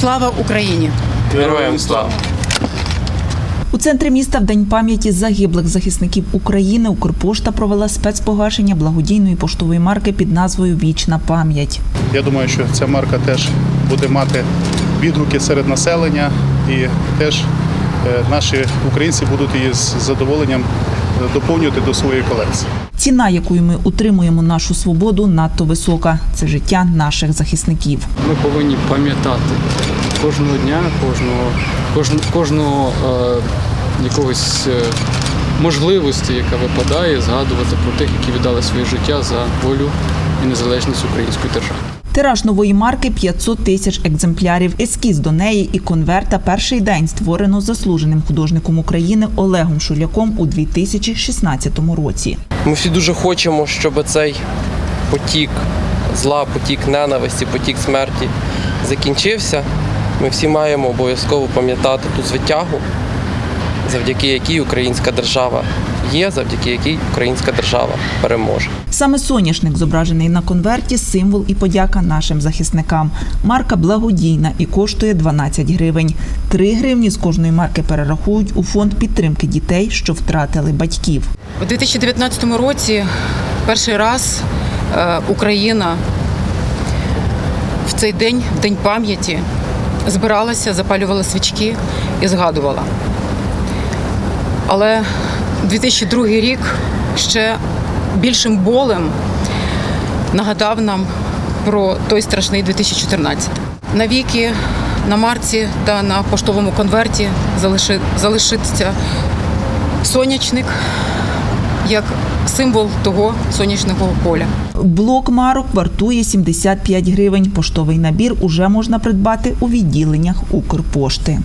Слава Україні! Героям слава! У центрі міста в День пам'яті загиблих захисників України Укрпошта провела спецпогашення благодійної поштової марки під назвою Вічна пам'ять. Я думаю, що ця марка теж буде мати відгуки серед населення, і теж е, наші українці будуть її з задоволенням доповнювати до своєї колекції. Ціна, якою ми утримуємо нашу свободу, надто висока. Це життя наших захисників. Ми повинні пам'ятати кожного дня, кожного, кожного, кожного е, якогось е, можливості, яка випадає, згадувати про тих, які віддали своє життя за волю і незалежність української держави. Тираж нової марки 500 тисяч екземплярів. Ескіз до неї і конверта перший день створено заслуженим художником України Олегом Шуляком у 2016 році. Ми всі дуже хочемо, щоб цей потік зла, потік ненависті, потік смерті закінчився. Ми всі маємо обов'язково пам'ятати ту звитягу, завдяки якій українська держава є, завдяки якій українська держава переможе. Саме соняшник, зображений на конверті, символ і подяка нашим захисникам. Марка благодійна і коштує 12 гривень. 3 гривні з кожної марки перерахують у фонд підтримки дітей, що втратили батьків. У 2019 році перший раз е, Україна в цей день, в день пам'яті, збиралася, запалювала свічки і згадувала. Але 2002 рік ще більшим болем нагадав нам про той страшний 2014. Навіки на марці та на поштовому конверті залиши- залишиться сонячник як символ того сонячного поля. Блок марок вартує 75 гривень. Поштовий набір уже можна придбати у відділеннях Укрпошти.